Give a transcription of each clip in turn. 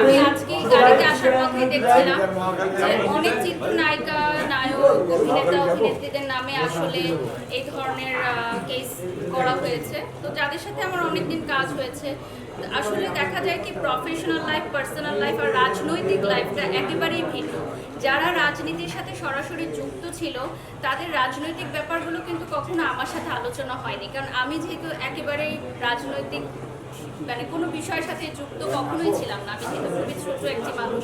আমি আজকে গাড়িতে আসার পথে দেখছিলাম যে অনেক চিত্রনায়িকা নায়ক অভিনেতা অভিনেত্রীদের নামে আসলে এই ধরনের কেস করা হয়েছে। তো যাদের সাথে আমার অনেকদিন কাজ হয়েছে আসলে দেখা যায় কি প্রফেশনাল লাইফ পার্সোনাল লাইফ আর রাজনৈতিক লাইফটা একেবারেই ভিন্ন। যারা রাজনীতির সাথে সরাসরি যুক্ত ছিল তাদের রাজনৈতিক ব্যাপারগুলো কিন্তু কখনো আমার সাথে আলোচনা হয়নি। কারণ আমি যেহেতু একেবারেই রাজনৈতিক মানে কোনো বিষয়ের সাথে যুক্ত কখনোই ছিলাম না। আমি যেহেতু খুবই ছোট একটি মানুষ।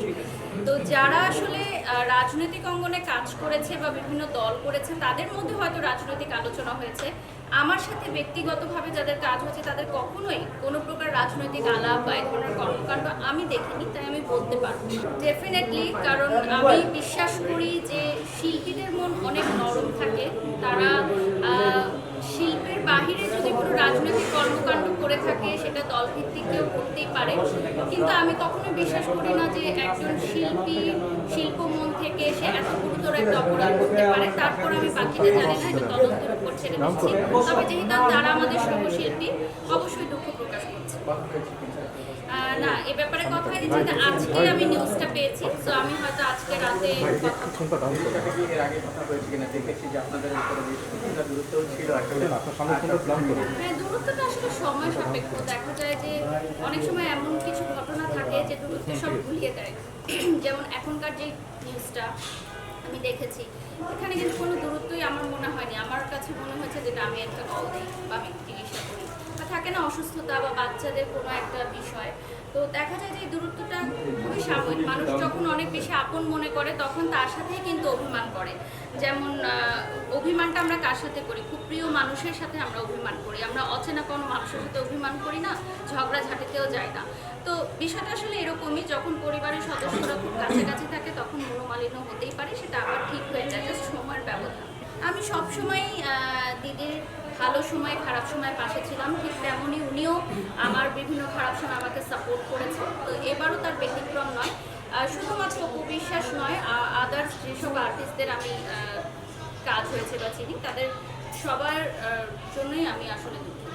তো যারা আসলে রাজনৈতিক অঙ্গনে কাজ করেছে বা বিভিন্ন দল করেছে, তাদের মধ্যে হয়তো রাজনৈতিক আলোচনা হয়েছে। আমার সাথে ব্যক্তিগতভাবে যাদের কাজ হয়েছে, তাদের কখনোই কোনো প্রকার রাজনৈতিক আলাপ বা এক ধরনের কর্মকাণ্ড আমি দেখিনি, তাই আমি বলতে পারব ডেফিনেটলি কারণ আমি বিশ্বাস করি যে শিল্পীদের মন অনেক নরম থাকে। তারা শিল্পের বাহিরে যদি কোনো রাজনৈতিক কর্মকাণ্ড করে থাকে, সেটা দলভিত্তিক কেউ করতেই পারে। কিন্তু আমি কখনো বিশ্বাস করি না যে একজন শিল্পী শিল্প মন থেকে সে এত গুরুতর একটা অপরাধ করতে পারে, তারপর আমি বাকিটা জানি না, এটা তদন্তের উপর ছেড়ে দিচ্ছি তবে যেহেতু তারা আমাদের সহশিল্পী অবশ্যই দুঃখ প্রকাশ করছে। না, এ ব্যাপারে কথা হয়নি, যেহেতু আজকে আমি নিউজটা পেয়েছি, তো আমি হয়তো আজকে রাতে যে হ্যাঁ দূরত্বটা সময় সাপেক্ষ। দেখা যায় যে অনেক সময় এমন কিছু ঘটনা থাকে যে দূরত্ব সব ভুলিয়ে দেয়। যেমন এখনকার যে নিউজটা আমি দেখেছি। এখানে কিন্তু কোনো দূরত্বই আমার মনে হয়নি। আমার কাছে মনে হয়েছে যেটা আমি একটা কল দিই বা আমি জিজ্ঞাসা করি। থাকে না, অসুস্থতা বা বাচ্চাদের কোনো একটা বিষয়। তো দেখা যায় যে এই দূরত্বটা খুবই সাময়িক মানুষ যখন অনেক বেশি আপন মনে করে, তখন তার সাথেই কিন্তু অভিমান করে। যেমন অভিমানটা আমরা কার সাথে করি? খুব প্রিয় মানুষের সাথে আমরা অভিমান করি। আমরা অচেনা কোনো মানুষের সাথে অভিমান করি না ঝগড়া ঝাঁটিতেও যাই না। তো বিষয়টা আসলে এরকমই, যখন পরিবারের সদস্যরা খুব কাছাকাছি থাকে, তখন মনোমালিন্য হতেই পারে, সেটা আবার আমি সবসময় দিদির ভালো সময় খারাপ সময় পাশে ছিলাম ঠিক তেমনই উনিও আমার বিভিন্ন খারাপ সময় আমাকে সাপোর্ট করেছে তো এবারও তার ব্যতিক্রম নয়। শুধুমাত্র অপু বিশ্বাস নয় আদার্স যেসব আর্টিস্টদের আমি কাজ হয়েছে বা চিনি তাদের সবার জন্যই আমি আসলে দুঃখিত.